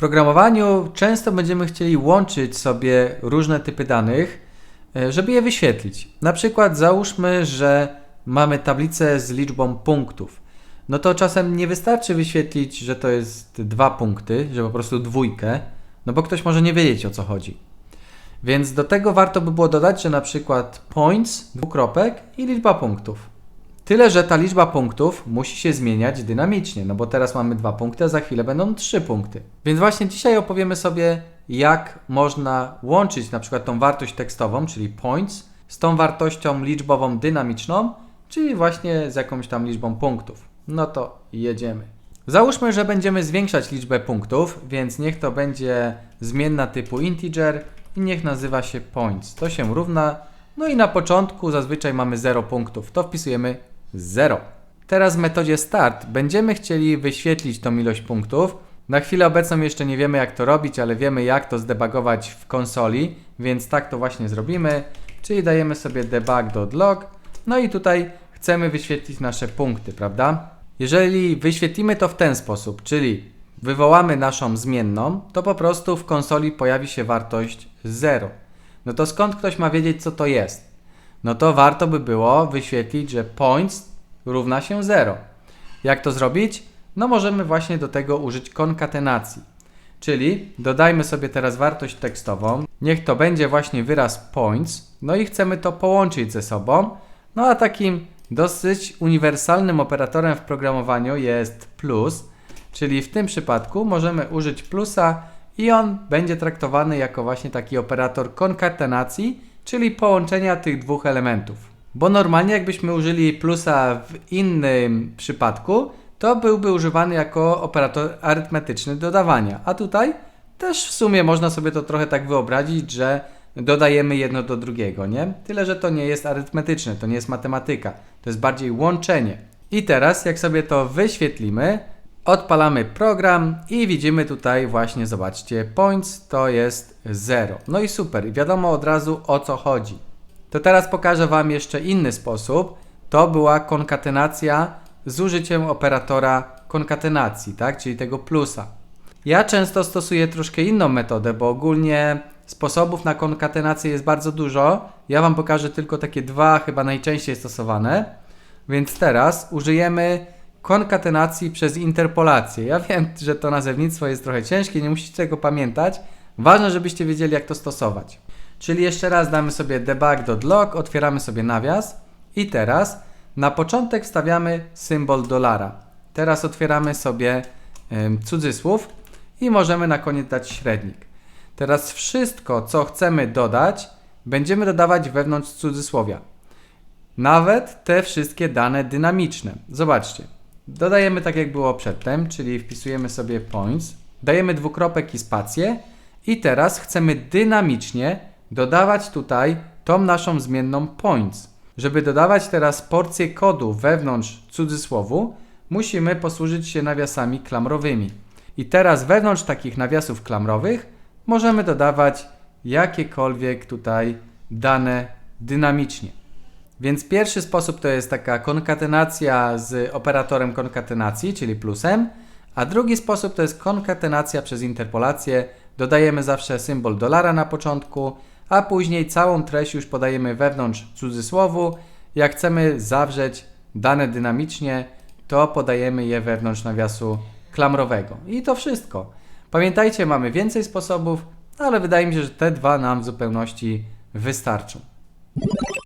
programowaniu często będziemy chcieli łączyć sobie różne typy danych, e, żeby je wyświetlić. Na przykład załóżmy, że mamy tablicę z liczbą punktów. No to czasem nie wystarczy wyświetlić, że to jest dwa punkty, że po prostu dwójkę, no bo ktoś może nie wiedzieć o co chodzi. Więc do tego warto by było dodać, że na przykład points, dwukropek i liczba punktów. Tyle, że ta liczba punktów musi się zmieniać dynamicznie, no bo teraz mamy dwa punkty, a za chwilę będą trzy punkty. Więc właśnie dzisiaj opowiemy sobie, jak można łączyć na przykład tą wartość tekstową, czyli points, z tą wartością liczbową dynamiczną, czyli właśnie z jakąś tam liczbą punktów. No to jedziemy. Załóżmy, że będziemy zwiększać liczbę punktów, więc niech to będzie zmienna typu integer i niech nazywa się points. To się równa, no i na początku zazwyczaj mamy 0 punktów, to wpisujemy 0. Teraz w metodzie start będziemy chcieli wyświetlić tą ilość punktów. Na chwilę obecną jeszcze nie wiemy jak to robić, ale wiemy jak to zdebugować w konsoli, więc tak to właśnie zrobimy. Czyli dajemy sobie debug.log, no i tutaj chcemy wyświetlić nasze punkty, prawda? Jeżeli wyświetlimy to w ten sposób, czyli wywołamy naszą zmienną, to po prostu w konsoli pojawi się wartość 0. No to skąd ktoś ma wiedzieć, co to jest? No to warto by było wyświetlić, że points równa się 0. Jak to zrobić? No możemy właśnie do tego użyć konkatenacji. Czyli dodajmy sobie teraz wartość tekstową. Niech to będzie właśnie wyraz points. No i chcemy to połączyć ze sobą. No a takim dosyć uniwersalnym operatorem w programowaniu jest plus. Czyli w tym przypadku możemy użyć plusa i on będzie traktowany jako właśnie taki operator konkatenacji, czyli połączenia tych dwóch elementów. Bo normalnie jakbyśmy użyli plusa w innym przypadku, to byłby używany jako operator arytmetyczny dodawania. A tutaj też w sumie można sobie to trochę tak wyobrazić, że dodajemy jedno do drugiego, nie? Tyle, że to nie jest arytmetyczne, to nie jest matematyka, to jest bardziej łączenie. I teraz, jak sobie to wyświetlimy, odpalamy program i widzimy tutaj właśnie, zobaczcie, points to jest 0. No i super, wiadomo od razu o co chodzi. To teraz pokażę Wam jeszcze inny sposób. To była konkatenacja z użyciem operatora konkatenacji, tak? czyli tego plusa. Ja często stosuję troszkę inną metodę, bo ogólnie sposobów na konkatenację jest bardzo dużo. Ja Wam pokażę tylko takie dwa, chyba najczęściej stosowane. Więc teraz użyjemy konkatenacji przez interpolację. Ja wiem, że to nazewnictwo jest trochę ciężkie, nie musicie tego pamiętać. Ważne, żebyście wiedzieli, jak to stosować. Czyli jeszcze raz damy sobie debug.log, otwieramy sobie nawias i teraz na początek wstawiamy symbol dolara. Teraz otwieramy sobie ym, cudzysłów i możemy na koniec dać średnik. Teraz wszystko, co chcemy dodać, będziemy dodawać wewnątrz cudzysłowia. Nawet te wszystkie dane dynamiczne. Zobaczcie. Dodajemy tak jak było przedtem, czyli wpisujemy sobie points, dajemy dwukropek i spację i teraz chcemy dynamicznie dodawać tutaj tą naszą zmienną points. Żeby dodawać teraz porcję kodu wewnątrz cudzysłowu, musimy posłużyć się nawiasami klamrowymi. I teraz wewnątrz takich nawiasów klamrowych możemy dodawać jakiekolwiek tutaj dane dynamicznie. Więc pierwszy sposób to jest taka konkatenacja z operatorem konkatenacji, czyli plusem, a drugi sposób to jest konkatenacja przez interpolację. Dodajemy zawsze symbol dolara na początku, a później całą treść już podajemy wewnątrz cudzysłowu. Jak chcemy zawrzeć dane dynamicznie, to podajemy je wewnątrz nawiasu klamrowego. I to wszystko. Pamiętajcie, mamy więcej sposobów, ale wydaje mi się, że te dwa nam w zupełności wystarczą.